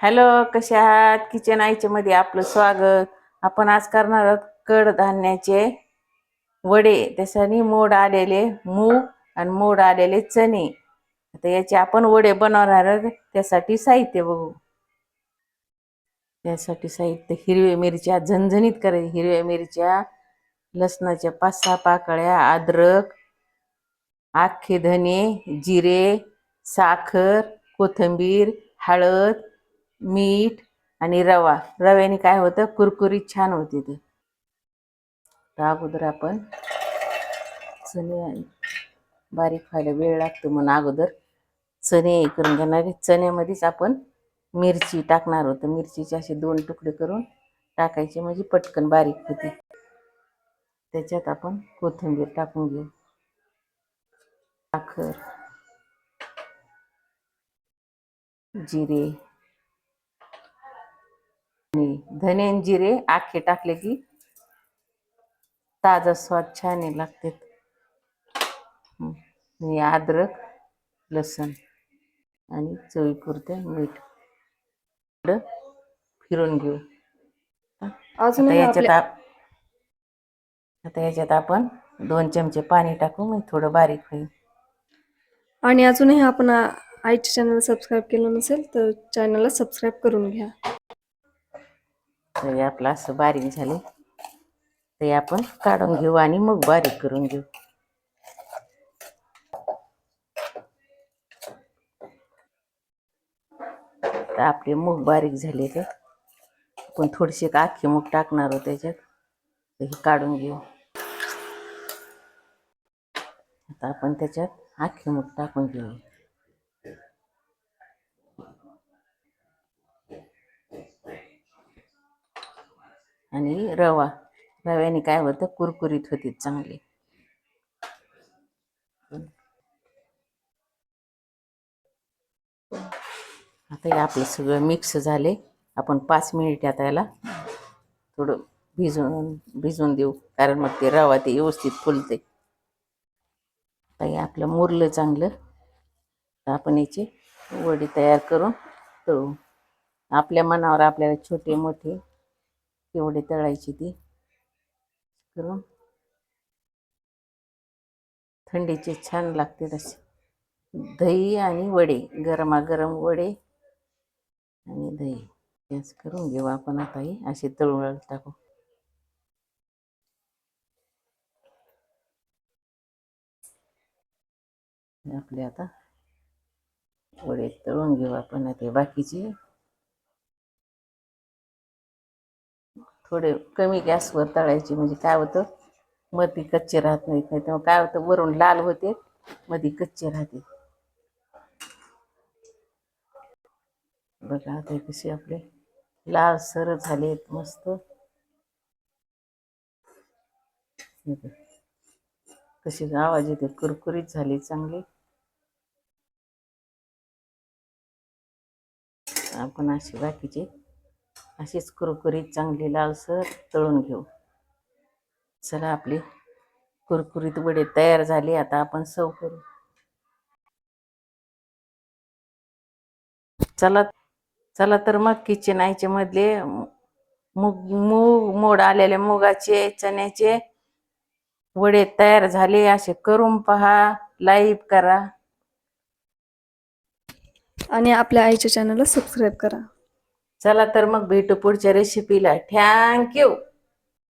Hello कशा आहात? Kitchen आईच्यामध्ये आपलं स्वागत. आपण आज करणार आहोत कडधान्याचे वडे. त्यासाठी मोड आलेले मूग आणि मोड आलेले चणे. आता याचे आपण वडे बनवणार आहोत. त्यासाठी साहित्य बघू. त्यासाठी साहित्य हिरव्या मिरच्या झणझणीत करायची हिरव्या मिरच्या लसणाच्या पाच सहा पाकळ्या अद्रक आखे धने जिरे साखर कोथिंबीर हळद मीठ आणि रवा. रव्याने काय होतं? कुरकुरीत छान होते ते. तर अगोदर आपण चणे आणि बारीक व्हायला वेळ लागतो म्हणून अगोदर चणे हे करून घेणार आहे. चण्यामध्येच आपण मिरची टाकणार होतं मिरचीचे असे दोन तुकडे करून टाकायचे. म्हणजे पटकन बारीक होते. त्याच्यात आपण कोथिंबीर टाकून घेऊ. साखर जिरे आणि धने जिरे आखे टाकले की ताजा स्वाद छान लागते अद्रक लसण आणि चवीपुरतं मीठ. फिरून घेऊ. आता याच्यात आता याच्यात आपण दोन चमचे पाणी टाकू मग थोडं बारीक होईल. आणि अजूनही आपण आ- आईच्या चॅनल सबस्क्राईब केलं नसेल तर चॅनलला सबस्क्राईब करून घ्या. तर हे आपलं असं बारीक झाले ते आपण काढून घेऊ आणि मग बारीक करून घेऊ. तर आपले मूग बारीक झाले ते. आपण थोडेसे आखे मूग टाकणार आहोत त्याच्यात. हे काढून घेऊ. आता आपण त्याच्यात आखे मूग टाकून घेऊ. आणि रवा. रव्याने काय होतं? कुरकुरीत होते चांगले. आता हे आपलं सगळं मिक्स झाले. आपण पाच मिनिट आता याला थोडं भिजवून भिजवून देऊ. कारण मग ते रवा ते व्यवस्थित फुलते. आता हे आपलं मुरलं चांगलं. तर आपण याचे वडी तयार करून तळू. आपल्या मनावर आपल्याला छोटे मोठे केवढे तळायची ती. करून थंडीचे छान लागते तसे दही आणि वडे गरमागरम वडे आणि दही. गॅस करून घेऊ आपण आता हे. असे तळून टाकू. आपले आता वडे तळून घेऊ आपण आता बाकीचे. थोडे कमी गॅसवर तळायचे म्हणजे काय होतं मध्ये कच्चे राहत नाहीत नाही तेव्हा काय होतं वरून लाल होते मध्ये कच्चे राहते. बघा आता कसे आपले लाल सर झालेत मस्त. कसे आवाज येते कुरकुरीत झाले चांगले. आपण असे बाकीचे अशीच कुरकुरीत चांगली लालसर तळून घेऊ. चला आपले कुरकुरीत वडे तयार झाले आता आपण सव करू. चला चला तर मग किचन आयचे मधले मूग मूग मोड आलेले मुगाचे चण्याचे वडे तयार झाले असे करून पहा लाईव्ह करा. आणि आपल्या आईच्या चॅनलला सबस्क्राईब करा. चला तर मग भेटू पुढच्या रेसिपीला थँक्यू